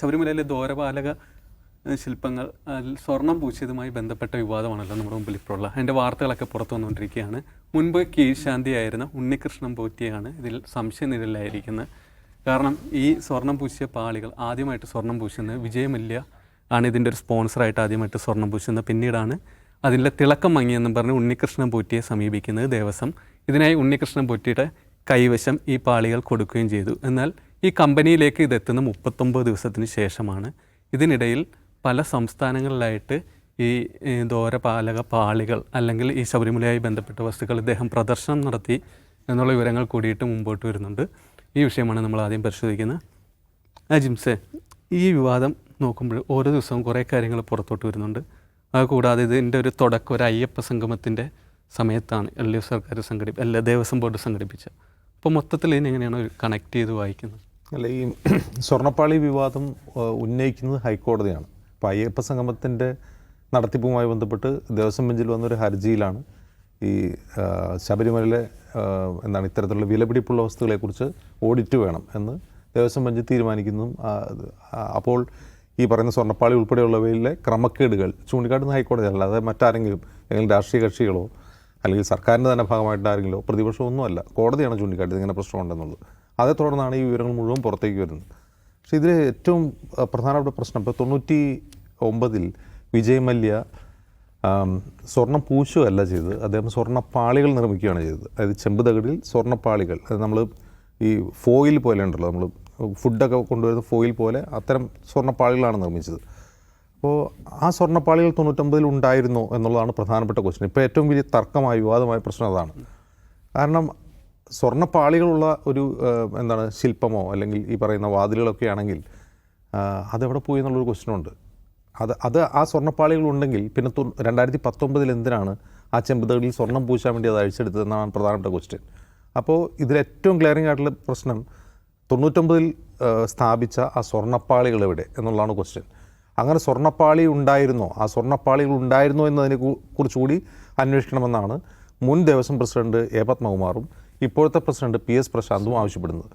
ശബരിമലയിലെ ദ്വാരപാലക ശില്പങ്ങൾ സ്വർണം പൂശിയതുമായി ബന്ധപ്പെട്ട വിവാദമാണല്ലോ നമ്മുടെ മുമ്പിൽ ഇപ്പോഴുള്ള. അതിന്റെ വാർത്തകളൊക്കെ പുറത്തു വന്നുകൊണ്ടിരിക്കുകയാണ്. മുൻപ് കീഴ്ശാന്തിയായിരുന്ന ഉണ്ണികൃഷ്ണൻ പോറ്റിയാണ് ഇതിൽ സംശയനിരലായിരിക്കുന്നത് കാരണം ഈ സ്വർണം പൂശിയ പാളികൾ ആദ്യമായിട്ട് സ്വർണം പൂശുന്നത് വിജയമല്യ ആണ് ഇതിന്റെ ഒരു സ്പോൺസറായിട്ട് ആദ്യമായിട്ട് സ്വർണം പൂശുന്നത്. പിന്നീടാണ് അതിന്റെ തിളക്കം മങ്ങിയെന്നും പറഞ്ഞ് ഉണ്ണികൃഷ്ണൻ പോറ്റിയെ സമീപിക്കുന്നത് ദേവസ്വം. ഇതിനായി ഉണ്ണികൃഷ്ണൻ പോറ്റിയുടെ കൈവശം ഈ പാളികൾ കൊടുക്കുകയും ചെയ്തു. എന്നാൽ ഈ കമ്പനിയിലേക്ക് ഇത് എത്തുന്ന മുപ്പത്തൊമ്പത് ദിവസത്തിന് ശേഷമാണ് ഇതിനിടയിൽ പല സംസ്ഥാനങ്ങളിലായിട്ട് ഈ ദോരപാലക പാളികൾ അല്ലെങ്കിൽ ഈ ശബരിമലയുമായി ബന്ധപ്പെട്ട വസ്തുക്കൾ ഇദ്ദേഹം പ്രദർശനം നടത്തി എന്നുള്ള വിവരങ്ങൾ കൂടിയിട്ട് മുമ്പോട്ട് വരുന്നുണ്ട്. ഈ വിഷയമാണ് നമ്മൾ ആദ്യം പരിശോധിക്കുന്നത്. അജിംസെ ഈ വിവാദം നോക്കുമ്പോൾ ഓരോ ദിവസവും കുറേ കാര്യങ്ങൾ പുറത്തോട്ട് വരുന്നുണ്ട്. അത് കൂടാതെ ഇതിന്റെ ഒരു തുടക്കം ഒരു അയ്യപ്പ സംഗമത്തിന്റെ സമയത്താണ് എൽ ഡി എഫ് സർക്കാർ സംഘടി അല്ല ദേവസ്വം ബോർഡ് സംഘടിപ്പിച്ചത്. അപ്പോൾ മൊത്തത്തിൽ ഇതിനെങ്ങനെയാണ് കണക്ട് ചെയ്ത് വായിക്കുന്നത്? അല്ല ഈ സ്വർണപ്പാളി വിവാദം ഉന്നയിക്കുന്നത് ഹൈക്കോടതിയാണ്. അപ്പോൾ അയ്യപ്പ സംഗമത്തിന്റെ നടത്തിപ്പുമായി ബന്ധപ്പെട്ട് ദേവസ്വം ബെഞ്ചിൽ വന്നൊരു ഹർജിയിലാണ് ഈ ശബരിമലയിലെ എന്താണ് ഇത്തരത്തിലുള്ള വിലപിടിപ്പുള്ള വസ്തുക്കളെക്കുറിച്ച് ഓഡിറ്റ് വേണം എന്ന് ദേവസ്വം ബെഞ്ച് ആ, അപ്പോൾ ഈ പറയുന്ന സ്വർണപ്പാളി ഉൾപ്പെടെയുള്ളവയിലെ ക്രമക്കേടുകൾ ചൂണ്ടിക്കാട്ടുന്ന ഹൈക്കോടതി അല്ലാതെ മറ്റാരെങ്കിലും അല്ലെങ്കിൽ രാഷ്ട്രീയ കക്ഷികളോ അല്ലെങ്കിൽ സർക്കാരിന്റെ തന്നെ ഭാഗമായിട്ട് ആരെങ്കിലോ പ്രതിപക്ഷമൊന്നുമല്ല. കോടതിയാണ് ചൂണ്ടിക്കാട്ടിയത് ഇങ്ങനെ പ്രശ്നമുണ്ടെന്നുള്ളത്. അതേ തുടർന്നാണ് ഈ വിവരങ്ങൾ മുഴുവൻ പുറത്തേക്ക് വരുന്നത്. പക്ഷേ ഇതിൽ ഏറ്റവും പ്രധാനപ്പെട്ട പ്രശ്നം ഇപ്പോൾ തൊണ്ണൂറ്റി ഒമ്പതിൽ വിജയ് മല്യ സ്വർണം പൂശുകയല്ല ചെയ്തത്. അദ്ദേഹം സ്വർണപ്പാളികൾ നിർമ്മിക്കുകയാണ് ചെയ്തത്. അതായത് ചെമ്പ് തകിടിൽ സ്വർണപ്പാളികൾ. അത് നമ്മൾ ഈ ഫോയിൽ പോലെ ഉണ്ടല്ലോ നമ്മൾ ഫുഡൊക്കെ കൊണ്ടുവരുന്ന ഫോയിൽ പോലെ അത്തരം സ്വർണപ്പാളികളാണ് നിർമ്മിച്ചത്. അപ്പോൾ ആ സ്വർണപ്പാളികൾ തൊണ്ണൂറ്റൊമ്പതിൽ ഉണ്ടായിരുന്നോ എന്നുള്ളതാണ് പ്രധാനപ്പെട്ട ക്വസ്റ്റ്യൻ ഇപ്പോൾ ഏറ്റവും വലിയ തർക്കമായ വിവാദമായ പ്രശ്നം അതാണ്. കാരണം സ്വർണപ്പാളികളുള്ള ഒരു എന്താണ് ശില്പമോ അല്ലെങ്കിൽ ഈ പറയുന്ന വാതിലുകളൊക്കെ ആണെങ്കിൽ അതെവിടെ പോയി എന്നുള്ളൊരു ക്വസ്റ്റ്യനുണ്ട് അത് അത് ആ സ്വർണപ്പാളികളുണ്ടെങ്കിൽ പിന്നെ രണ്ടായിരത്തി പത്തൊമ്പതിൽ എന്തിനാണ് ആ ചെമ്പുതകളിൽ സ്വർണം പൂശാൻ വേണ്ടി അത് അഴിച്ചെടുത്തതെന്നാണ് പ്രധാനപ്പെട്ട ക്വസ്റ്റ്യൻ അപ്പോൾ ഇതിലേറ്റവും ക്ലിയറിംഗ് ആയിട്ടുള്ള പ്രശ്നം തൊണ്ണൂറ്റൊമ്പതിൽ സ്ഥാപിച്ച ആ സ്വർണപ്പാളികൾ എവിടെ എന്നുള്ളതാണ് ക്വസ്റ്റ്യൻ അങ്ങനെ സ്വർണപ്പാളി ഉണ്ടായിരുന്നോ? ആ സ്വർണപ്പാളികൾ ഉണ്ടായിരുന്നോ എന്നതിനെ കുറിച്ചുകൂടി അന്വേഷിക്കണമെന്നാണ് മുൻ ദേവസ്വം പ്രസിഡന്റ് എ പത്മകുമാറും ഇപ്പോഴത്തെ പ്രസിഡന്റ് പി എസ് പ്രശാന്തും ആവശ്യപ്പെടുന്നത്.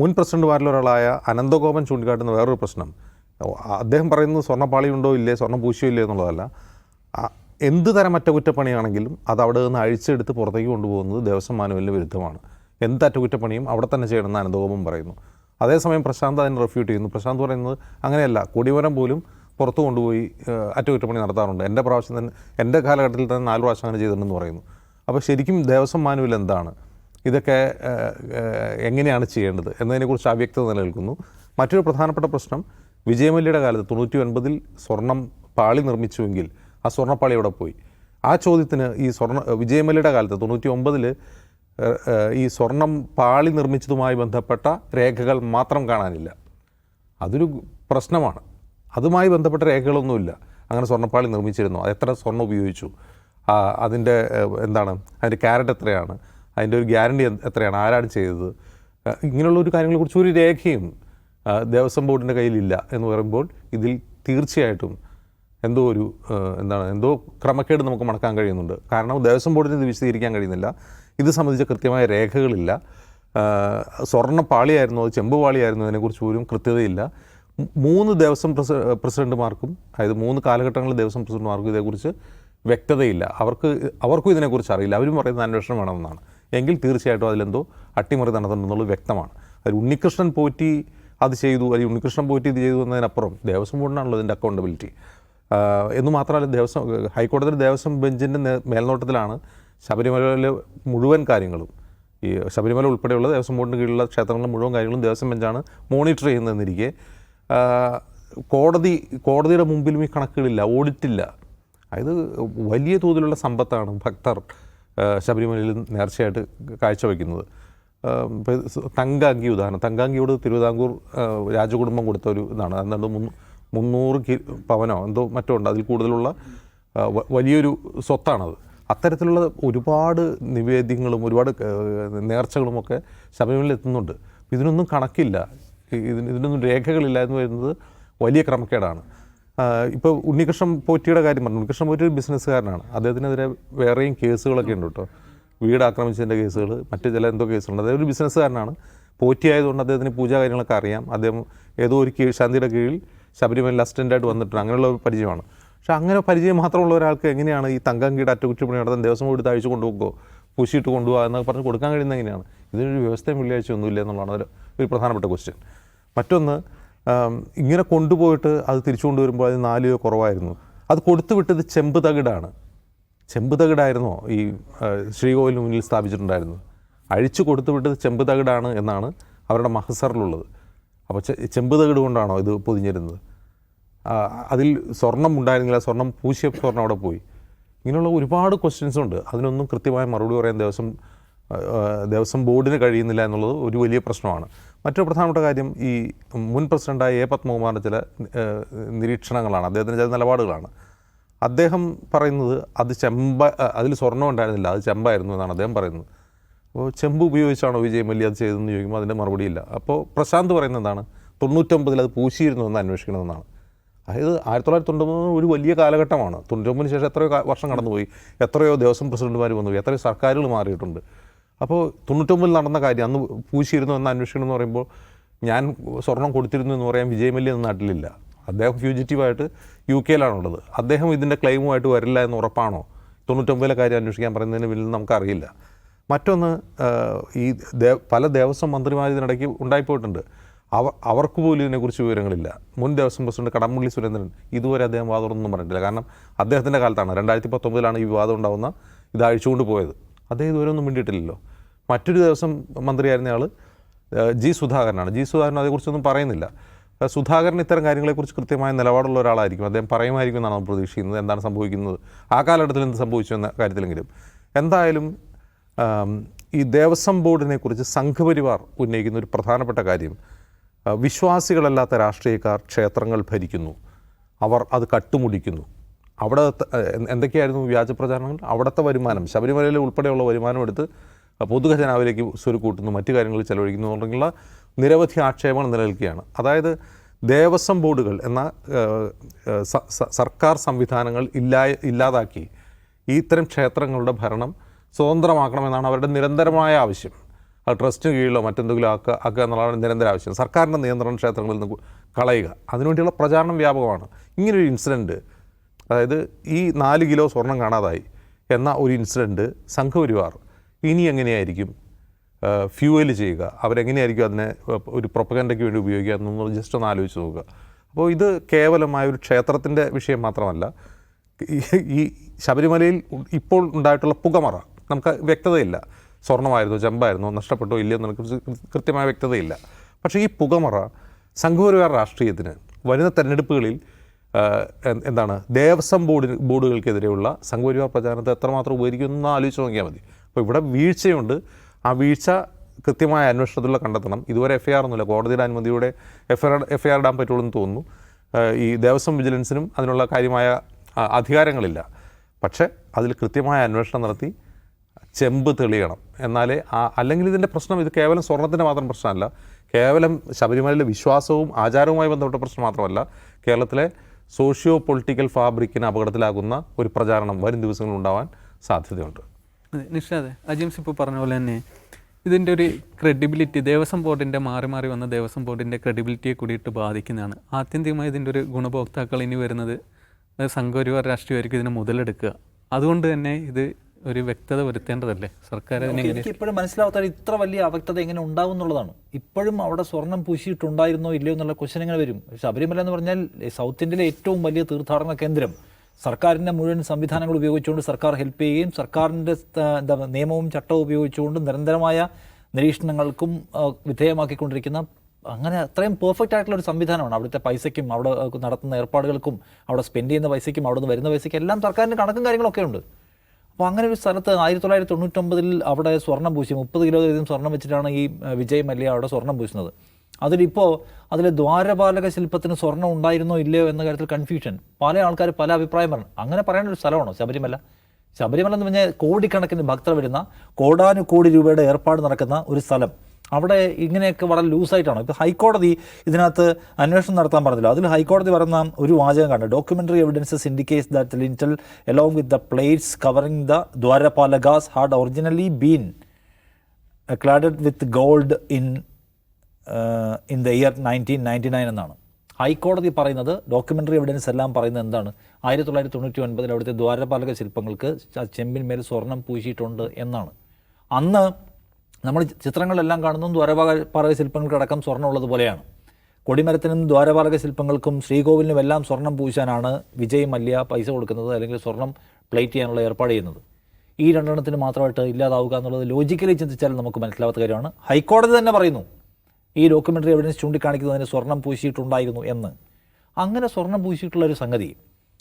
മുൻ പ്രസിഡന്റുമാരിൽ ഒരാളായ അനന്തഗോപൻ ചൂണ്ടിക്കാട്ടുന്ന വേറൊരു പ്രശ്നം. അദ്ദേഹം പറയുന്നത് സ്വർണപ്പാളിയുണ്ടോ ഇല്ലേ സ്വർണം പൂശിയോ ഇല്ലേ എന്നുള്ളതല്ല. എന്ത് തരം അറ്റകുറ്റപ്പണിയാണെങ്കിലും അത് അവിടെ നിന്ന് അഴിച്ചെടുത്ത് പുറത്തേക്ക് കൊണ്ടുപോകുന്നത് ദേവസ്വം മാനുവലിന് വിരുദ്ധമാണ്. എന്ത് അറ്റകുറ്റപ്പണിയും അവിടെ തന്നെ ചെയ്യണമെന്ന് അനന്തഗോപം പറയുന്നു. അതേസമയം പ്രശാന്ത് അതിനെ റെഫ്യൂട്ട് ചെയ്യുന്നു. പ്രശാന്ത് പറയുന്നത് അങ്ങനെയല്ല കൊടിമരം പോലും പുറത്തു കൊണ്ടുപോയി അറ്റകുറ്റപ്പണി നടത്താറുണ്ട്. എന്റെ പ്രാവശ്യം തന്നെ എന്റെ കാലഘട്ടത്തിൽ തന്നെ നാല് പ്രാവശ്യം അങ്ങനെ ചെയ്തിട്ടുണ്ടെന്ന് പറയുന്നു. അപ്പോൾ ശരിക്കും ദേവസ്വം മാനുവൽ എന്താണ്? ഇതൊക്കെ എങ്ങനെയാണ് ചെയ്യേണ്ടത് എന്നതിനെക്കുറിച്ച് അവ്യക്തത നിലനിൽക്കുന്നു. മറ്റൊരു പ്രധാനപ്പെട്ട പ്രശ്നം വിജയമല്യയുടെ കാലത്ത് തൊണ്ണൂറ്റി ഒൻപതിൽ സ്വർണം പാളി നിർമ്മിച്ചുവെങ്കിൽ ആ സ്വർണപ്പാളി എവിടെ പോയി? ആ ചോദ്യത്തിന് ഈ സ്വർണ വിജയമല്യയുടെ കാലത്ത് തൊണ്ണൂറ്റി ഒമ്പതിൽ ഈ സ്വർണം പാളി നിർമ്മിച്ചതുമായി ബന്ധപ്പെട്ട രേഖകൾ മാത്രം കാണാനില്ല. അതൊരു പ്രശ്നമാണ്. അതുമായി ബന്ധപ്പെട്ട രേഖകളൊന്നുമില്ല. അങ്ങനെ സ്വർണപ്പാളി നിർമ്മിച്ചിരുന്നു. എത്ര സ്വർണം ഉപയോഗിച്ചു? അതിന്റെ എന്താണ് അതിന്റെ ക്യാരറ്റ് എത്രയാണ് അതിന്റെ ഒരു ഗ്യാരണ്ടി എത്രയാണ് ആരാണ് ചെയ്തത്? ഇങ്ങനെയുള്ള ഒരു കാര്യങ്ങളെക്കുറിച്ച് ഒരു രേഖയും ദേവസ്വം ബോർഡിന്റെ കയ്യിലില്ല എന്ന് പറയുമ്പോൾ ഇതിൽ തീർച്ചയായിട്ടും എന്തോ ഒരു എന്താണ് എന്തോ ക്രമക്കേട് നമുക്ക് മണക്കാൻ കഴിയുന്നുണ്ട്. കാരണം ദേവസ്വം ബോർഡിന് ഇത് വിശദീകരിക്കാൻ കഴിയുന്നില്ല. ഇത് സംബന്ധിച്ച കൃത്യമായ രേഖകളില്ല. ആഹ് സ്വർണ പാളിയായിരുന്നു അത് ചെമ്പ് പാളിയായിരുന്നു അതിനെക്കുറിച്ച് പോലും കൃത്യതയില്ല. മൂന്ന് ദേവസ്വം പ്രസ പ്രസിഡന്റുമാർക്കും അതായത് മൂന്ന് കാലഘട്ടങ്ങളിൽ ദേവസ്വം പ്രസിഡന്റുമാർക്കും ഇതേക്കുറിച്ച് വ്യക്തതയില്ല. അവർക്ക് അവർക്കും ഇതിനെക്കുറിച്ച് അറിയില്ല. അവരും പറയുന്നത് അന്വേഷണം വേണമെന്നാണ്. എങ്കിൽ തീർച്ചയായിട്ടും അതിലെന്തോ അട്ടിമറി നടന്നിട്ടുണ്ടെന്നുള്ളത് വ്യക്തമാണ്. അതിൽ ഉണ്ണികൃഷ്ണൻ പോറ്റി അത് ചെയ്തു. അല്ലെങ്കിൽ ഉണ്ണികൃഷ്ണൻ പോറ്റി ഇത് ചെയ്തു എന്നതിനപ്പുറം ദേവസ്വം ബോർഡിനാണല്ലോ ഇതിന്റെ അക്കൗണ്ടബിലിറ്റി എന്ന് മാത്രമല്ല ദേവസ്വം ഹൈക്കോടതി ദേവസ്വം ബെഞ്ചിന്റെ മേൽനോട്ടത്തിലാണ് ശബരിമലയിലെ മുഴുവൻ കാര്യങ്ങളും. ഈ ശബരിമല ഉൾപ്പെടെയുള്ള ദേവസ്വം ബോർഡിന് കീഴിലുള്ള ക്ഷേത്രങ്ങളിലെ മുഴുവൻ കാര്യങ്ങളും ദേവസ്വം ബെഞ്ചാണ് മോണിറ്റർ ചെയ്യുന്നതെന്നിരിക്കെ. കോടതി കോടതിയുടെ മുമ്പിലും ഈ കണക്കുകളില്ല ഓഡിറ്റില്ല. അതായത് വലിയ തോതിലുള്ള സമ്പത്താണ് ഭക്തർ ശബരിമലയിൽ നേർച്ചയായിട്ട് കാഴ്ചവെക്കുന്നത്. തങ്കാങ്കി ഉദാഹരണം. തങ്കാങ്കിയോട് തിരുവിതാംകൂർ രാജകുടുംബം കൊടുത്ത ഒരു ഇതാണ്. മുന്നൂ മുന്നൂറ് കി പവനോ എന്തോ മറ്റോ ഉണ്ട്. അതിൽ കൂടുതലുള്ള വലിയൊരു സ്വത്താണത്. അത്തരത്തിലുള്ള ഒരുപാട് നിവേദ്യങ്ങളും ഒരുപാട് നേർച്ചകളുമൊക്കെ ശബരിമലയിൽ എത്തുന്നുണ്ട്. ഇതിനൊന്നും കണക്കില്ല. ഇതിന് ഇതിനൊന്നും രേഖകളില്ല എന്ന് വരുന്നത് വലിയ ക്രമക്കേടാണ്. ഇപ്പോൾ ഉണ്ണികൃഷ്ണൻ പോറ്റിയുടെ കാര്യം പറഞ്ഞു. ഉണ്ണികൃഷ്ണൻ പോറ്റി ഒരു ബിസിനസ്സുകാരനാണ്. അദ്ദേഹത്തിനെതിരെ വേറെയും കേസുകളൊക്കെ ഉണ്ട് കേട്ടോ. വീട് ആക്രമിച്ചതിന്റെ കേസുകൾ മറ്റു ചില എന്തോ കേസുകളുണ്ട്. അദ്ദേഹം ഒരു ബിസിനസ്സുകാരനാണ്. പോറ്റി ആയതുകൊണ്ട് അദ്ദേഹത്തിന് പൂജാ കാര്യങ്ങളൊക്കെ അറിയാം. അദ്ദേഹം ഏതോ ഒരു കീഴ് ശാന്തിയുടെ കീഴിൽ ശബരിമല അസിസ്റ്റന്റായിട്ട് വന്നിട്ടുണ്ട്. അങ്ങനെയുള്ള ഒരു പരിചയമാണ്. പക്ഷെ അങ്ങനെ പരിചയം മാത്രമുള്ള ഒരാൾക്ക് എങ്ങനെയാണ് ഈ തങ്കം കീട് അറ്റകുറ്റപ്പണി നടത്താൻ ദിവസം കൂടി താഴ്ച കൊണ്ടുപോകുമോ പൂശിയിട്ട് കൊണ്ടുപോകുക എന്നൊക്കെ പറഞ്ഞ് കൊടുക്കാൻ കഴിയുന്ന എങ്ങനെയാണ്? ഇതിനൊരു വ്യവസ്ഥയും വെള്ളിയാഴ്ച ഒന്നുമില്ല എന്നുള്ളതാണ് ഒരു പ്രധാനപ്പെട്ട ക്വസ്റ്റ്യൻ മറ്റൊന്ന് ഇങ്ങനെ കൊണ്ടുപോയിട്ട് അത് തിരിച്ചു കൊണ്ടുവരുമ്പോൾ അത് നാല് കുറവായിരുന്നു. അത് കൊടുത്തു വിട്ടത് ചെമ്പ് തകിടാണ്. ചെമ്പ് തകിടായിരുന്നോ? ഈ ശ്രീകോവിലിന് മുന്നിൽ സ്ഥാപിച്ചിട്ടുണ്ടായിരുന്നത്. അഴിച്ചു കൊടുത്തു വിട്ടത് ചെമ്പ് തകിടാണ് എന്നാണ് അവരുടെ മഹസറിലുള്ളത്. അപ്പോൾ ചെമ്പ് തകിട് കൊണ്ടാണോ ഇത് പൊതിഞ്ഞിരുന്നത്? അതിൽ സ്വർണം ഉണ്ടായിരുന്നില്ല. സ്വർണം പൂശിയ സ്വർണം അവിടെ പോയി. ഇങ്ങനെയുള്ള ഒരുപാട് ക്വസ്റ്റ്യൻസ് ഉണ്ട്. അതിനൊന്നും കൃത്യമായ മറുപടി പറയാൻ ദിവസം ദിവസം ബോർഡിന് കഴിയുന്നില്ല എന്നുള്ളത് ഒരു വലിയ പ്രശ്നമാണ്. മറ്റൊരു പ്രധാനപ്പെട്ട കാര്യം ഈ മുൻ പ്രസിഡന്റായ എ പത്മകുമാറിന്റെ ചില നിരീക്ഷണങ്ങളാണ്. അദ്ദേഹത്തിന്റെ ചില നിലപാടുകളാണ്. അദ്ദേഹം പറയുന്നത് അത് ചെമ്പ അതിൽ സ്വർണം ഉണ്ടായിരുന്നില്ല അത് ചെമ്പായിരുന്നു എന്നാണ് അദ്ദേഹം പറയുന്നത്. അപ്പോൾ ചെമ്പ് ഉപയോഗിച്ചാണോ വിജയ് മല്യ അത് ചെയ്തതെന്ന് ചോദിക്കുമ്പോൾ അതിന്റെ മറുപടിയില്ല. അപ്പോൾ പ്രശാന്ത് പറയുന്നത് എന്താണ്? തൊണ്ണൂറ്റൊമ്പതിൽ അത് പൂശിയിരുന്നു എന്ന് അന്വേഷിക്കണമെന്നാണ്. അതായത് ആയിരത്തി തൊള്ളായിരത്തി തൊണ്ണൂറ് ഒരു വലിയ കാലഘട്ടമാണ്. തൊണ്ണൂറ്റൊമ്പതിന് ശേഷം എത്രയോ വർഷം കടന്നുപോയി. എത്രയോ ദേവസ്വം പ്രസിഡന്റുമാർ വന്നുപോയി എത്രയോ സർക്കാരുകൾ മാറിയിട്ടുണ്ട്. അപ്പോൾ തൊണ്ണൂറ്റൊമ്പതിൽ നടന്ന കാര്യം അന്ന് പൂശിയിരുന്നു എന്ന് അന്വേഷിക്കണം എന്ന് പറയുമ്പോൾ ഞാൻ സ്വർണം കൊടുത്തിരുന്നു എന്ന് പറയാൻ വിജയമല്ലി എന്ന നാട്ടിലില്ല. അദ്ദേഹം ഫ്യൂജിറ്റീവായിട്ട് യു കെയിലാണുള്ളത്. അദ്ദേഹം ഇതിന്റെ ക്ലെയിമുമായിട്ട് വരില്ല എന്ന് ഉറപ്പാണോ? തൊണ്ണൂറ്റൊമ്പതിലെ കാര്യം അന്വേഷിക്കാൻ പറയുന്നതിന് പിന്നിൽ നമുക്കറിയില്ല. മറ്റൊന്ന് ഈ പല ദേവസ്വം മന്ത്രിമാർ ഇതിനിടയ്ക്ക് ഉണ്ടായിപ്പോയിട്ടുണ്ട്. അവർ അവർക്ക് പോലും ഇതിനെക്കുറിച്ച് വിവരങ്ങളില്ല. മുൻ ദേവസ്വം പ്രസിഡന്റ് കടമ്പള്ളി സുരേന്ദ്രൻ ഇതുവരെ അദ്ദേഹം വാദമൊന്നും പറഞ്ഞിട്ടില്ല. കാരണം അദ്ദേഹത്തിന്റെ കാലത്താണ് രണ്ടായിരത്തി പത്തൊമ്പതിലാണ് ഈ വിവാദം ഉണ്ടാകുന്ന ഇത് അഴിച്ചുകൊണ്ട് പോയത്. അദ്ദേഹം ഇതുവരെയൊന്നും മിണ്ടിയിട്ടില്ലല്ലോ. മറ്റൊരു ദിവസം മന്ത്രിയായിരുന്ന ആൾ ജി സുധാകരനാണ്. ജി സുധാകരൻ അതേക്കുറിച്ചൊന്നും പറയുന്നില്ല. സുധാകരൻ ഇത്തരം കാര്യങ്ങളെക്കുറിച്ച് കൃത്യമായ നിലപാടുള്ള ഒരാളായിരിക്കും. അദ്ദേഹം പറയുമായിരിക്കും എന്നാണ് നമ്മൾ പ്രതീക്ഷിക്കുന്നത്. എന്താണ് സംഭവിക്കുന്നത്? ആ കാലഘട്ടത്തിൽ എന്ത് സംഭവിച്ചു എന്ന കാര്യത്തിലെങ്കിലും. എന്തായാലും ഈ ദേവസ്വം ബോർഡിനെക്കുറിച്ച് സംഘപരിവാർ ഉന്നയിക്കുന്ന ഒരു പ്രധാനപ്പെട്ട കാര്യം വിശ്വാസികളല്ലാത്ത രാഷ്ട്രീയക്കാർ ക്ഷേത്രങ്ങൾ ഭരിക്കുന്നു. അവർ അത് കട്ടുമുടിക്കുന്നു. അവിടെ എന്തൊക്കെയായിരുന്നു വ്യാജ പ്രചാരണങ്ങൾ? അവിടുത്തെ വരുമാനം ശബരിമലയിൽ ഉൾപ്പെടെയുള്ള വരുമാനം എടുത്ത് പൊതുഖജനാവിലേക്ക് സ്വരുക്കൂട്ടുന്നു മറ്റു കാര്യങ്ങൾ ചെലവഴിക്കുന്നു എന്നുള്ള നിരവധി ആക്ഷേപങ്ങൾ നിലനിൽക്കുകയാണ്. അതായത് ദേവസ്വം ബോർഡുകൾ എന്ന സർക്കാർ സംവിധാനങ്ങൾ ഇല്ലാ ഇല്ലാതാക്കി ഇത്തരം ക്ഷേത്രങ്ങളുടെ ഭരണം സ്വതന്ത്രമാക്കണമെന്നാണ് അവരുടെ നിരന്തരമായ ആവശ്യം. അത് ട്രസ്റ്റിന് കീഴിലോ മറ്റെന്തെങ്കിലും ആക്കുക ആക്കുക എന്നുള്ളതാണ് നിരന്തര ആവശ്യം. സർക്കാരിന്റെ നിയന്ത്രണ ക്ഷേത്രങ്ങളിൽ നിന്ന് കളയുക. അതിനുവേണ്ടിയുള്ള പ്രചാരണം വ്യാപകമാണ്. ഇങ്ങനൊരു ഇൻസിഡന്റ് അതായത് ഈ നാല് കിലോ സ്വർണം കാണാതായി എന്ന ഒരു ഇൻസിഡന്റ് സംഘപരിവാർ ഇനി എങ്ങനെയായിരിക്കും? ഫ്യൂവൽ ചെയ്യുക. അവരെങ്ങനെയായിരിക്കും അതിനെ ഒരു പ്രൊപ്പഗൻഡയ്ക്ക് വേണ്ടി ഉപയോഗിക്കുക എന്നൊന്ന് ജസ്റ്റ് ഒന്ന് ആലോചിച്ച് നോക്കുക. അപ്പോൾ ഇത് കേവലമായ ഒരു ക്ഷേത്രത്തിന്റെ വിഷയം മാത്രമല്ല ഈ- ശബരിമലയിൽ ഇപ്പോൾ ഉണ്ടായിട്ടുള്ള പുകമറ നമുക്ക് വ്യക്തതയില്ല. സ്വർണമായിരുന്നോ ചെമ്പായിരുന്നോ നഷ്ടപ്പെട്ടോ ഇല്ലയോ എന്ന് നമുക്ക് കൃത്യമായ വ്യക്തതയില്ല. പക്ഷേ ഈ പുകമറ സംഘപരിവാർ രാഷ്ട്രീയത്തിന് വരുന്ന തെരഞ്ഞെടുപ്പുകളിൽ എന്താണ്? ദേവസ്വം ബോർഡിന് ബോർഡുകൾക്കെതിരെയുള്ള സംഘപരിവാർ പ്രചാരണത്തെ എത്രമാത്രം ഉപകരിക്കുമെന്ന് ആലോചിച്ച് നോക്കിയാൽ മതി. അപ്പോൾ ഇവിടെ വീഴ്ചയുണ്ട്. ആ വീഴ്ച കൃത്യമായ അന്വേഷണത്തിലുള്ള കണ്ടെത്തണം. ഇതുവരെ എഫ് ഐ ആർ ഒന്നുമില്ല. കോടതിയുടെ അനുമതിയോടെ F I R F I R ഇടാൻ പറ്റുള്ളൂ എന്ന് തോന്നുന്നു ഈ ദേവസ്വം വിജിലൻസിനും അതിനുള്ള കാര്യമായ അധികാരങ്ങളില്ല. പക്ഷേ അതിൽ കൃത്യമായ അന്വേഷണം നടത്തി ചെമ്പ് തെളിയണം. എന്നാലേ ആ- അല്ലെങ്കിൽ ഇതിന്റെ പ്രശ്നം ഇത് കേവലം സ്വർണത്തിന്റെ മാത്രം പ്രശ്നമല്ല. കേവലം ശബരിമലയിലെ വിശ്വാസവും ആചാരവുമായി ബന്ധപ്പെട്ട പ്രശ്നം മാത്രമല്ല. കേരളത്തിലെ സോഷ്യോ പൊളിറ്റിക്കൽ ഫാബ്രിക്കിന് അപകടത്തിലാകുന്ന ഒരു പ്രചാരണം വരും ദിവസങ്ങളിൽ ഉണ്ടാവാൻ സാധ്യതയുണ്ട്. നിഷാദ് അജിംസ് ഇപ്പോൾ പറഞ്ഞ പോലെ തന്നെ ഇതിന്റെ ഒരു ക്രെഡിബിലിറ്റി ദേവസ്വം ബോർഡിന്റെ മാറി മാറി വന്ന ദേവസ്വം ബോർഡിന്റെ ക്രെഡിബിലിറ്റിയെ കൂടിയിട്ട് ബാധിക്കുന്നതാണ്. ആത്യന്തികമായി ഇതിന്റെ ഒരു ഗുണഭോക്താക്കൾ ഇനി വരുന്നത് സംഘപരിവാർ രാഷ്ട്രീയമായിരിക്കും ഇതിനെ മുതലെടുക്കുക. അതുകൊണ്ട് തന്നെ ഇത് ഒരു വ്യക്തത വരുത്തേണ്ടതല്ലേ? സർക്കാർ എനിക്ക് ഇപ്പോഴും മനസ്സിലാവാത്ത ഇത്ര വലിയ അവ്യക്തത എങ്ങനെ ഉണ്ടാവും എന്നുള്ളതാണ്. ഇപ്പോഴും അവിടെ സ്വർണം പൂശിയിട്ടുണ്ടായിരുന്നോ ഇല്ലയോ എന്നുള്ള ക്വസ്റ്റൻ എങ്ങനെ വരും. ശബരിമല എന്ന് പറഞ്ഞാൽ സൗത്ത് ഇന്ത്യയിലെ ഏറ്റവും വലിയ തീർത്ഥാടന കേന്ദ്രം. സർക്കാരിന്റെ മുഴുവൻ സംവിധാനങ്ങൾ ഉപയോഗിച്ചുകൊണ്ട് സർക്കാർ ഹെൽപ്പ് ചെയ്യുകയും സർക്കാരിന്റെ എന്താ നിയമവും ചട്ടവും ഉപയോഗിച്ചുകൊണ്ട് നിരന്തരമായ നിരീക്ഷണങ്ങൾക്കും വിധേയമാക്കിക്കൊണ്ടിരിക്കുന്ന അങ്ങനെ അത്രയും പെർഫെക്റ്റ് ആയിട്ടുള്ള ഒരു സംവിധാനമാണ്. അവിടുത്തെ പൈസയ്ക്കും അവിടെ നടത്തുന്ന ഏർപ്പാടുകൾക്കും അവിടെ സ്പെൻഡ് ചെയ്യുന്ന പൈസയ്ക്കും അവിടെ നിന്ന് വരുന്ന പൈസയ്ക്കും എല്ലാം സർക്കാരിന് കണക്കും കാര്യങ്ങളൊക്കെ ഉണ്ട്. അപ്പോൾ അങ്ങനെ ഒരു സ്ഥലത്ത് ആയിരത്തി തൊള്ളായിരത്തി തൊണ്ണൂറ്റൊമ്പതിൽ അവിടെ സ്വർണം പൂശി. മുപ്പത് കിലോ വീതം സ്വർണം വെച്ചിട്ടാണ് ഈ വിജയ് മല്യ അവിടെ സ്വർണം പൂശുന്നത്. അതിലിപ്പോൾ അതിലെ ദ്വാരപാലക ശില്പത്തിന് സ്വർണം ഉണ്ടായിരുന്നോ ഇല്ലയോ എന്ന കാര്യത്തിൽ കൺഫ്യൂഷൻ പല ആൾക്കാർ പല അഭിപ്രായം പറഞ്ഞു. അങ്ങനെ പറയേണ്ട ഒരു സ്ഥലമാണോ ശബരിമല? ശബരിമല എന്ന് പറഞ്ഞാൽ കോടിക്കണക്കിന് ഭക്തർ വരുന്ന കോടാനുകോടി രൂപയുടെ ഏർപ്പാട് നടക്കുന്ന ഒരു സ്ഥലം. അവിടെ ഇങ്ങനെയൊക്കെ വളരെ ലൂസായിട്ടാണ്. ഇപ്പോൾ ഹൈക്കോടതി ഇതിനകത്ത് അന്വേഷണം നടത്താൻ പറഞ്ഞില്ല. അതിൽ ഹൈക്കോടതി പറയുന്ന ഒരു വാചകം കണ്ടു. Documentary evidences indicates that lintel along with the plates covering the dwarapalakas had originally been cladded with gold in in the year nineteen ninety nine എന്നാണ്. ഹൈക്കോടതി പറയുന്നത് ഡോക്യുമെന്ററി എവിഡൻസ് എല്ലാം പറയുന്നത് എന്താണ്? ആയിരത്തി തൊള്ളായിരത്തി തൊണ്ണൂറ്റി ഒൻപതിൽ അവിടുത്തെ ദ്വാരപാലക ശില്പങ്ങൾക്ക് ചെമ്പിന്മേൽ സ്വർണം പൂശിയിട്ടുണ്ട് എന്നാണ്. അന്ന് നമ്മൾ ചിത്രങ്ങളെല്ലാം കാണുന്നതും ദ്വാരപാലക ശില്പങ്ങൾക്കടക്കം സ്വർണമുള്ളത് പോലെയാണ്. കൊടിമരത്തിനും ദ്വാരപാലക ശില്പങ്ങൾക്കും ശ്രീകോവിലിനും എല്ലാം സ്വർണം പൂശാനാണ് വിജയ് മല്യ പൈസ കൊടുക്കുന്നത് അല്ലെങ്കിൽ സ്വർണം പ്ലേറ്റ് ചെയ്യാനുള്ള ഏർപ്പാട് ചെയ്യുന്നത്. ഈ രണ്ടെണ്ണത്തിന് മാത്രമായിട്ട് ഇല്ലാതാവുക എന്നുള്ളത് ലോജിക്കലി ചിന്തിച്ചാൽ നമുക്ക് മനസ്സിലാവാത്ത കാര്യമാണ്. ഹൈക്കോടതി തന്നെ പറയുന്നു ഈ ഡോക്യുമെന്ററി എവിഡൻസ് ചൂണ്ടിക്കാണിക്കുന്നതിന് സ്വർണം പൂശിയിട്ടുണ്ടായിരുന്നു എന്ന്. അങ്ങനെ സ്വർണം പൂശിയിട്ടുള്ള ഒരു സംഗതി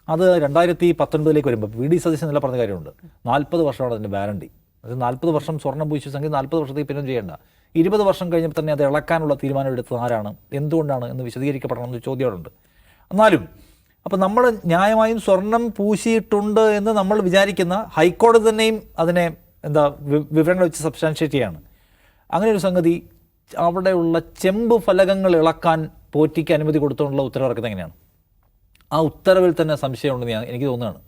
അത് രണ്ടായിരത്തി പത്തൊൻപതിലേക്ക് വരുമ്പോൾ വി. ഡി. സതീശൻ നില പറഞ്ഞ കാര്യമുണ്ട്. നാൽപ്പത് വർഷമാണ് അതിന്റെ വാറണ്ടി. അത് നാൽപ്പത് വർഷം സ്വർണം സംഗതി നാൽപ്പത് വർഷത്തേക്ക് പിന്നെ ചെയ്യേണ്ട. ഇരുപത് വർഷം കഴിഞ്ഞപ്പോൾ തന്നെ അത് ഇളക്കാനുള്ള തീരുമാനം എടുത്തത് ആരാണ്? എന്തുകൊണ്ടാണ് എന്ന് വിശദീകരിക്കപ്പെടണം എന്ന് ചോദ്യമുണ്ട്. എന്നാലും അപ്പോൾ നമ്മൾ ന്യായമായും സ്വർണം പൂശിയിട്ടുണ്ട് എന്ന് നമ്മൾ വിചാരിക്കുന്ന ഹൈക്കോടതി തന്നെയും അതിനെ എന്താ വിവരങ്ങൾ വെച്ച് സബ്സ്റ്റാൻഷിയേറ്റ് ചെയ്യാണ്. അങ്ങനെ ഒരു സംഗതി അവിടെയുള്ള ചെമ്പ് ഫലകങ്ങൾ ഇളക്കാൻ പോറ്റിക്ക് അനുമതി കൊടുത്തുകൊണ്ടുള്ള ഉത്തരവിറക്കുന്നത് എങ്ങനെയാണ്? ആ ഉത്തരവിൽ തന്നെ സംശയമുണ്ടെന്ന് എനിക്ക് തോന്നുകയാണ്.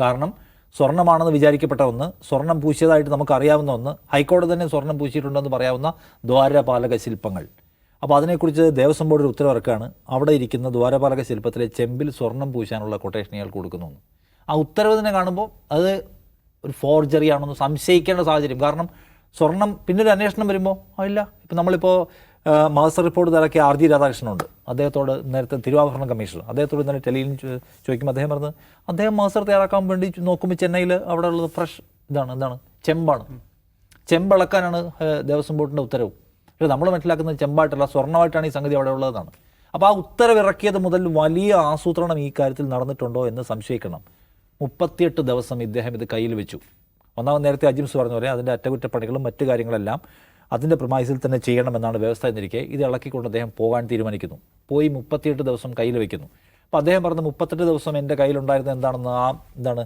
കാരണം സ്വർണമാണെന്ന് വിചാരിക്കപ്പെട്ട ഒന്ന് സ്വർണം പൂശിയതായിട്ട് നമുക്കറിയാവുന്ന ഒന്ന് ഹൈക്കോടതി തന്നെ സ്വർണം പൂശിയിട്ടുണ്ടെന്ന് പറയാവുന്ന ദ്വാരപാലക ശില്പങ്ങൾ. അപ്പോൾ അതിനെക്കുറിച്ച് ദേവസ്വം ബോർഡ് ഉത്തരവിറക്കാണ് അവിടെ ഇരിക്കുന്ന ദ്വാരപാലക ശില്പത്തിലെ ചെമ്പിൽ സ്വർണം പൂശാനുള്ള കൊട്ടേഷൻ ഇയാൾ കൊടുക്കുന്നു ആ ഉത്തരവ് തന്നെ കാണുമ്പോൾ അത് ഒരു ഫോർജറി ആണെന്ന് സംശയിക്കേണ്ട സാഹചര്യം. കാരണം സ്വർണം പിന്നൊരു അന്വേഷണം വരുമ്പോൾ ഇല്ല ഇപ്പം നമ്മളിപ്പോൾ മാസ്റ്റർ റിപ്പോർട്ട് തയ്യാറാക്കിയ ആർ ജി രാധാകൃഷ്ണനുണ്ട് അദ്ദേഹത്തോട് നേരത്തെ തിരുവാഭരണ കമ്മീഷണർ അദ്ദേഹത്തോട് ഇന്നലെ ടെലിയിൽ ചോദിക്കുമ്പോൾ അദ്ദേഹം പറഞ്ഞത് അദ്ദേഹം മാസ്റ്റർ തയ്യാറാക്കാൻ വേണ്ടി നോക്കുമ്പോൾ ചെന്നൈയിൽ അവിടെ ഉള്ളത് ഫ്രഷ് ഇതാണ്. എന്താണ്? ചെമ്പാണ്. ചെമ്പളക്കാനാണ് ദേവസ്വം ബോർഡിന്റെ ഉത്തരവ്. പക്ഷേ നമ്മൾ മനസ്സിലാക്കുന്നത് ചെമ്പായിട്ടല്ല സ്വർണമായിട്ടാണ് ഈ സംഗതി അവിടെ ഉള്ളതാണ് അപ്പോൾ ആ ഉത്തരവ് ഇറക്കിയത് മുതൽ വലിയ ആസൂത്രണം ഈ കാര്യത്തിൽ നടന്നിട്ടുണ്ടോ എന്ന് സംശയിക്കണം. മുപ്പത്തിയെട്ട് ദിവസം ഇദ്ദേഹം ഇത് കയ്യിൽ വെച്ചു. ഒന്നാമത് നേരത്തെ അജിംസ് പറഞ്ഞ പോലെ അതിന്റെ അറ്റകുറ്റപ്പണികളും മറ്റു കാര്യങ്ങളെല്ലാം അതിന്റെ പ്രമായസിൽ തന്നെ ചെയ്യണമെന്നാണ് വ്യവസ്ഥ എന്നിരിക്കെ ഇത് ഇളക്കിക്കൊണ്ട് അദ്ദേഹം പോകാൻ തീരുമാനിക്കുന്നു. പോയി മുപ്പത്തിയെട്ട് ദിവസം കയ്യിൽ വയ്ക്കുന്നു അപ്പോൾ അദ്ദേഹം പറഞ്ഞ മുപ്പത്തെട്ട് ദിവസം എന്റെ കയ്യിലുണ്ടായിരുന്നത് എന്താണെന്ന് ആ എന്താണ്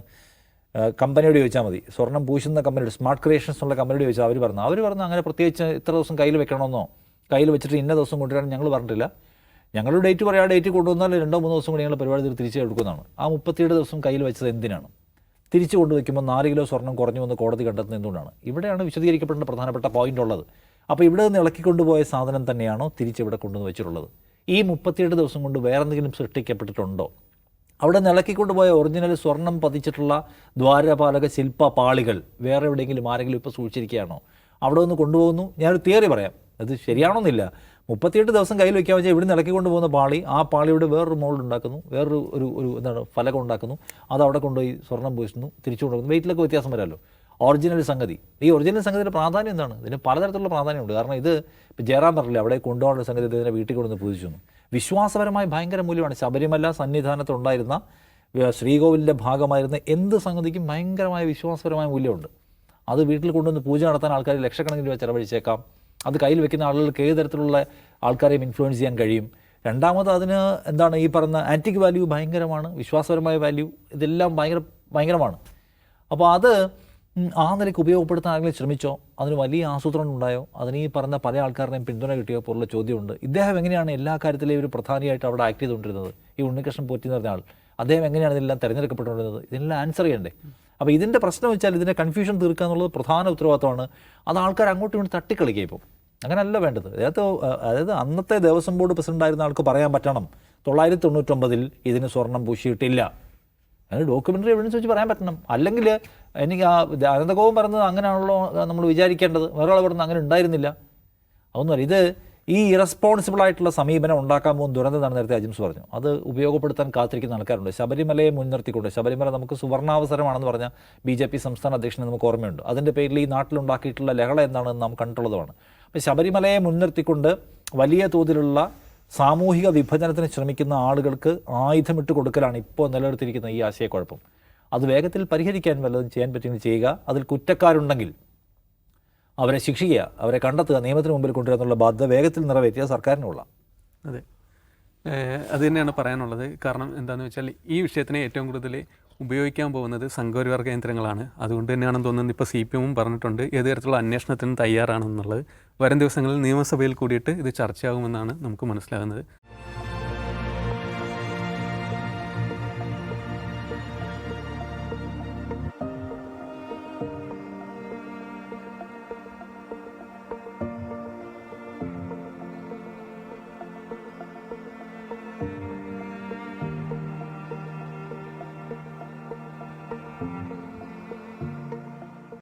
കമ്പനിയോട് ചോദിച്ചാൽ മതി. സ്വർണം പൂശുന്ന കമ്പനിയോട് സ്മാർട്ട് ക്രിയേഷൻസ് ഉള്ള കമ്പനിയോട് ചോദിച്ചാൽ അവർ പറഞ്ഞു അവർ പറഞ്ഞു അങ്ങനെ പ്രത്യേകിച്ച് ഇത്ര ദിവസം കയ്യിൽ വെക്കണമെന്നോ? കയ്യിൽ വെച്ചിട്ട് ഇന്ന ദിവസം കൊണ്ടുവരാൻ ഞങ്ങൾ പറഞ്ഞിട്ടില്ല. ഞങ്ങൾ ഡേറ്റ് പറയാം ഡേറ്റ് കൊണ്ടുവന്നാൽ രണ്ടോ മൂന്നോ ദിവസം കൂടി ഞങ്ങൾ പരിപാടി തിരിച്ച് എടുക്കുന്നതാണ്. ആ മുപ്പത്തിയേഴ് ദിവസം കയ്യിൽ വെച്ചത് എന്തിനാണ്? തിരിച്ചു കൊണ്ടുവയ്ക്കുമ്പോൾ നാല് കിലോ സ്വർണം കുറഞ്ഞു വന്ന് കോടതി കണ്ടെത്തുന്നത് എന്തുകൊണ്ടാണ്? ഇവിടെയാണ് വിശദീകരിക്കപ്പെടേണ്ട പ്രധാനപ്പെട്ട പോയിന്റ് ഉള്ളത്. അപ്പോൾ ഇവിടെ നിന്ന് ഇളക്കിക്കൊണ്ടുപോയ സാധനം തന്നെയാണോ തിരിച്ചിവിടെ കൊണ്ടുവന്ന് വെച്ചിട്ടുള്ളത്? ഈ മുപ്പത്തിയെട്ട് ദിവസം കൊണ്ട് വേറെ എന്തെങ്കിലും സൃഷ്ടിക്കപ്പെട്ടിട്ടുണ്ടോ? അവിടെ നിന്ന് ഇളക്കി കൊണ്ടുപോയ ഒറിജിനൽ സ്വർണം പതിച്ചിട്ടുള്ള ദ്വാരപാലക ശില്പ പാളികൾ വേറെ എവിടെയെങ്കിലും ആരെങ്കിലും ഇപ്പോൾ സൂക്ഷിച്ചിരിക്കുകയാണോ? അവിടെ നിന്ന് കൊണ്ടുപോകുന്നു. ഞാനൊരു തിയറി പറയാം. അത് ശരിയാണോന്നില്ല. മുപ്പത്തിയെട്ട് ദിവസം കയ്യിൽ വെക്കാൻ വെച്ചാൽ ഇവിടെ ഇളക്കിക്കൊണ്ട് കൊണ്ടുപോകുന്ന പാളി ആ പാളിയുടെ വേറൊരു മോൾഡ് ഉണ്ടാക്കുന്നു വേറൊരു ഒരു ഒരു എന്താണ് ഫലകം ഉണ്ടാക്കുന്നു. അത് അവിടെ കൊണ്ടുപോയി സ്വർണം പൂശുന്നു തിരിച്ചു കൊണ്ടുപോകുന്നു. വെയിറ്റിലൊക്കെ വ്യത്യാസം വരാമല്ലോ. ഒറിജിനൽ സംഗതി. ഈ ഒറിജിനൽ സംഗതിയുടെ പ്രാധാന്യം എന്താണ്? ഇതിന് പലതരത്തിലുള്ള പ്രാധാന്യമുണ്ട്. കാരണം ഇത് ഇപ്പോൾ ജയറാം പറഞ്ഞില്ല അവിടെ കൊണ്ടുപോകുന്ന സംഗതി ഇതിനെ വീട്ടിൽ കൊണ്ടുവന്ന് പൂജിച്ചു. വിശ്വാസപരമായി ഭയങ്കര മൂല്യമാണ്. ശബരിമല സന്നിധാനത്തുണ്ടായിരുന്ന ശ്രീകോവിലിന്റെ ഭാഗമായിരുന്ന എന്ത് സംഗതിക്കും ഭയങ്കരമായ വിശ്വാസപരമായ മൂല്യമുണ്ട്. അത് വീട്ടിൽ കൊണ്ടുവന്ന് പൂജ നടത്താൻ ആൾക്കാർ ലക്ഷക്കണക്കിന് രൂപ ചെലവഴിച്ചേക്കാം. അത് കയ്യിൽ വെക്കുന്ന ആളുകൾക്ക് ഏത് തരത്തിലുള്ള ആൾക്കാരെയും ഇൻഫ്ലുവൻസ് ചെയ്യാൻ കഴിയും? രണ്ടാമത് അതിന് എന്താണ് ഈ പറയുന്ന ആന്റിക് വാല്യൂ ഭയങ്കരമാണ് വിശ്വാസപരമായ വാല്യൂ ഇതെല്ലാം ഭയങ്കര ഭയങ്കരമാണ്. അപ്പോൾ അത് ആ നിലയ്ക്ക് ഉപയോഗപ്പെടുത്താൻ ആരെങ്കിലും ശ്രമിച്ചോ? അതിന് വലിയ ആസൂത്രണം ഉണ്ടായോ? അതിന് ഈ പറഞ്ഞ പല ആൾക്കാരുടെയും പിന്തുണ കിട്ടിയോ പോലുള്ള ചോദ്യമുണ്ട്. ഇദ്ദേഹം എങ്ങനെയാണ് എല്ലാ കാര്യത്തിലെയും ഒരു പ്രധാനിയായിട്ട് അവിടെ ആക്ട് ചെയ്തുകൊണ്ടിരുന്നത്? ഈ ഉണ്ണികൃഷ്ണൻ പോറ്റി എന്ന് പറഞ്ഞ ആൾ. അദ്ദേഹം എങ്ങനെയാണ് ഇതെല്ലാം തിരഞ്ഞെടുക്കപ്പെട്ടുകൊണ്ടിരുന്നത്? ഇതിനെല്ലാം ആൻസർ ചെയ്യണ്ടേ? അപ്പോൾ ഇതിന്റെ പ്രശ്നം വെച്ചാൽ ഇതിന്റെ കൺഫ്യൂഷൻ തീർക്കുക എന്നുള്ളത് പ്രധാന ഉത്തരവാദിത്തമാണ്. അത് ആൾക്കാർ അങ്ങോട്ടും ഇങ്ങോട്ട് തട്ടിക്കളിക്കുക ഇപ്പോൾ അങ്ങനെയല്ല വേണ്ടത്. അതായത് അതായത് അന്നത്തെ ദേവസ്വം ബോർഡ് പ്രസിഡന്റ് ആയിരുന്ന ആൾക്ക് പറയാൻ പറ്റണം. തൊള്ളായിരത്തി തൊണ്ണൂറ്റൊമ്പതിൽ ഇതിന് സ്വർണം പൂശിയിട്ടില്ല. അങ്ങനെ ഡോക്യുമെന്ററി എവിഡൻസ് വെച്ച് പറയാൻ പറ്റണം. അല്ലെങ്കിൽ എനിക്ക് ആ അനന്തകോപം പറഞ്ഞത് അങ്ങനെയാണല്ലോ നമ്മൾ വിചാരിക്കേണ്ടത്. വേറെ ആൾ പറഞ്ഞത് അങ്ങനെ ഉണ്ടായിരുന്നില്ല. അതൊന്നുമല്ല ഇത് ഈ ഇറസ്പോൺസിബിൾ ആയിട്ടുള്ള സമീപനം ഉണ്ടാക്കാൻ പോകുന്ന ദുരന്തം എന്നാണ് നേരത്തെ അജിംസ് പറഞ്ഞു. അത് ഉപയോഗപ്പെടുത്താൻ കാത്തിരിക്കുന്ന ആൾക്കാരുണ്ട്. ശബരിമലയെ മുൻനിർത്തിക്കൊണ്ട് ശബരിമല നമുക്ക് സുവർണാവസരമാണെന്ന് പറഞ്ഞ ബി ജെ പി സംസ്ഥാന അധ്യക്ഷനെ നമുക്ക് ഓർമ്മയുണ്ട്. അതിന്റെ പേരിൽ ഈ നാട്ടിലുണ്ടാക്കിയിട്ടുള്ള ലഹള എന്താണെന്ന് നാം കണ്ടിട്ടുള്ളതുമാണ് അപ്പോൾ ശബരിമലയെ മുൻനിർത്തിക്കൊണ്ട് വലിയ തോതിലുള്ള സാമൂഹിക വിഭജനത്തിന് ശ്രമിക്കുന്ന ആളുകൾക്ക് ആയുധമിട്ട് കൊടുക്കലാണ് ഇപ്പോൾ നിലനിർത്തിയിരിക്കുന്ന ഈ ആശയക്കുഴപ്പം. അത് വേഗത്തിൽ പരിഹരിക്കാൻ വല്ലതും ചെയ്യാൻ പറ്റുമെങ്കിൽ ചെയ്യുക. അതിൽ കുറ്റക്കാരുണ്ടെങ്കിൽ അവരെ ശിക്ഷിക്കുക അവരെ കണ്ടെത്തുക നിയമത്തിന് മുമ്പിൽ കൊണ്ടുവരിക എന്നുള്ള ബാധ്യത വേഗത്തിൽ നിറവേറ്റിയ സർക്കാരിനുള്ള അതെ. അത് തന്നെയാണ് പറയാനുള്ളത്. കാരണം എന്താണെന്ന് വെച്ചാൽ ഈ വിഷയത്തിന് ഏറ്റവും കൂടുതൽ ഉപയോഗിക്കാൻ പോകുന്നത് സംഘപരിവാർ കേന്ദ്രങ്ങളാണ്. അതുകൊണ്ട് തന്നെയാണെന്ന് തോന്നുന്നത് ഇപ്പോൾ സി പി എമ്മും പറഞ്ഞിട്ടുണ്ട് ഏത് തരത്തിലുള്ള അന്വേഷണത്തിനും തയ്യാറാണെന്നുള്ളത്. വരും ദിവസങ്ങളിൽ നിയമസഭയിൽ കൂടിയിട്ട് ഇത് ചർച്ചയാകുമെന്നാണ് നമുക്ക് മനസ്സിലാകുന്നത്.